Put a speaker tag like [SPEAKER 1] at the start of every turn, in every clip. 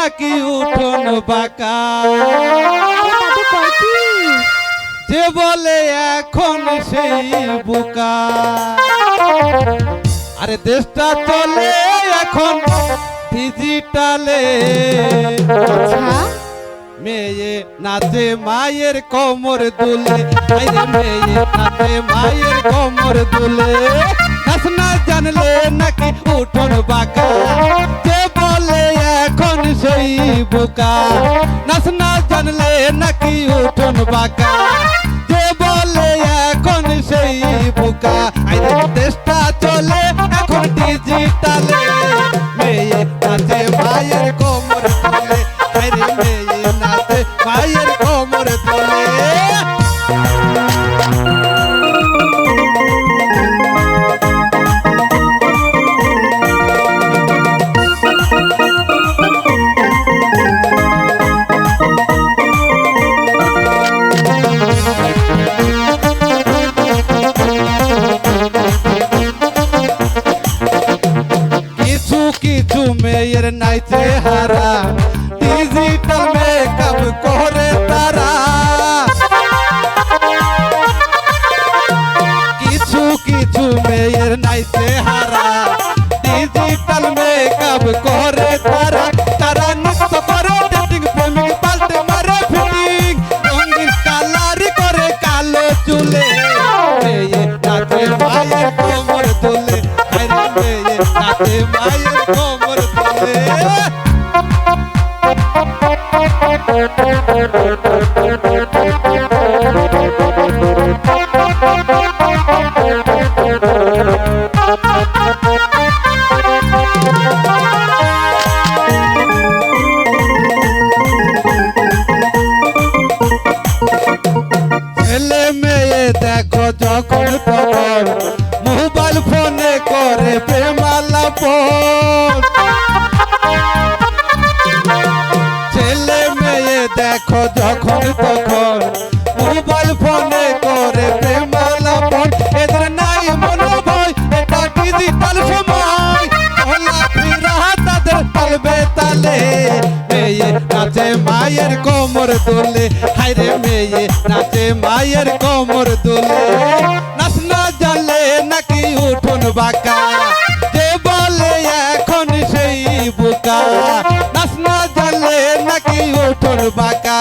[SPEAKER 1] নাকি উঠোন বাঁকা? যে বলে এখন সেই বোকা। আরে দেশটা চলে এখন ডিজিটালে।
[SPEAKER 2] আচ্ছা।
[SPEAKER 1] মেয়ে নাচে মায়ের কোমর দুলে। মেয়ে নাচে মায়ের কোমর দুলে। নাচ না জানলে নাকি উঠোন বাঁকা। সেই বোকা। নাচ না জানলে নাকি উঠোন বাঁকা। যে বলে এখন সেই বোকা। আইরে দেশটা চলে এখন ডিজিটালে মেয়ে নাচে, মায়ের কোমর দুলে আইরে মেয়ে নাচে, মায়ের কিছু মেয়ের নাইচে হারা। ডিজিটাল মেকআপ করে তারা। কিছু কিছু মেয়ের নাইতে হারা। আরে মেয়ে নাচে মায়ের কোমর তোলে প্রেমালাপন ছেলে মেয়ে দেখো যখন তখন মোবাইল ফোনে করে প্রেমালাপন এদের নাই মেয়ে নাচে মায়ের কোমর দোলে। হায়রে মেয়ে নাচে মায়ের কোমর দোলে। নাচ না নাকি উঠোন বাঁকা। বাঁকা।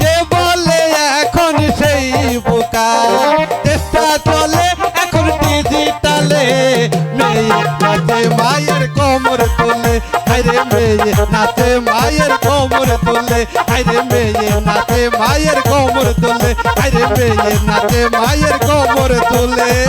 [SPEAKER 1] যে বলে এখন সেই বোকা। চেষ্টা চলে, এখন ডিজিটালে। মেয়ে নাচে মায়ের কোমর তোলে। হায়রে মেয়ে নাচে মায়ের কোমর তোলে। হায়রে মেয়ে নাচে মায়ের কোমর তোলে। হায়রে মেয়ে নাচে মায়ের কোমর তোলে।